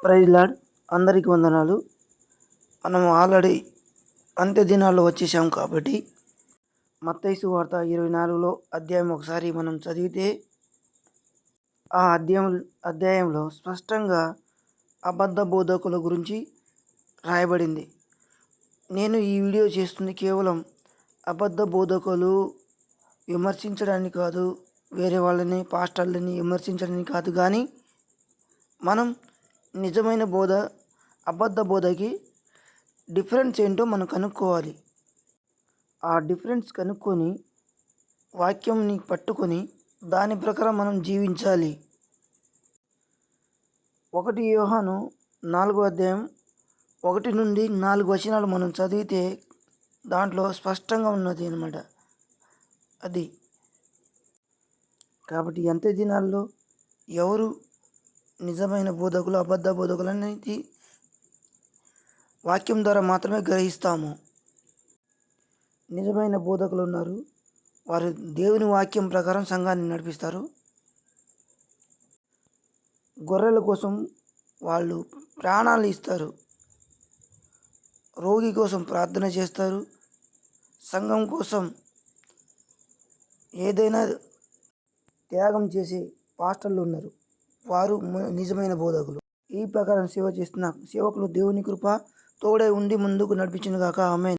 Praise lord అందరికీ వందనాలు. మనం ఆల్రెడీ అంత్య దినాల్లో వచ్చేసాం కాబట్టి మత్తైసు వార్త ఇరవై నాలుగులో అధ్యాయం ఒకసారి మనం చదివితే ఆ అధ్యాయం అధ్యాయంలో స్పష్టంగా అబద్ధ బోధకుల గురించి రాయబడింది. నేను ఈ వీడియో చేస్తుంది కేవలం అబద్ధ బోధకులు విమర్శించడానికి కాదు వేరే వాళ్ళని పాస్టర్లని విమర్శించడానికి కాదు కానీ మనం నిజమైన బోధ అబద్ధ బోధకి డిఫరెన్స్ ఏంటో మనం కనుక్కోవాలి. ఆ డిఫరెన్స్ కనుక్కొని వాక్యంని పట్టుకొని దాని ప్రకారం మనం జీవించాలి. ఒకటి యోహాను నాలుగో అధ్యాయం ఒకటి నుండి నాలుగు వచనాలు మనం చదివితే దాంట్లో స్పష్టంగా ఉన్నది అనమాట అది. కాబట్టి ఎంత దినాల్లో ఎవరు నిజమైన బోధకులు అబద్ధ బోధకులు అనేది వాక్యం ద్వారా మాత్రమే గ్రహిస్తాము. నిజమైన బోధకులు ఉన్నారు. వారు దేవుని వాక్యం ప్రకారం సంఘాన్ని నడిపిస్తారు. గొర్రెల కోసం వాళ్ళు ప్రాణాలు ఇస్తారు. రోగి కోసం ప్రార్థన చేస్తారు. సంఘం కోసం ఏదైనా త్యాగం చేసే పాస్టర్లు ఉన్నారు. వారు నిజమైన బోధకులు. ఈ ప్రకారం సేవ చేస్తున్న సేవకులు దేవుని కృప తోడే ఉండి ముందుకు నడిపించిన గాక ఆమె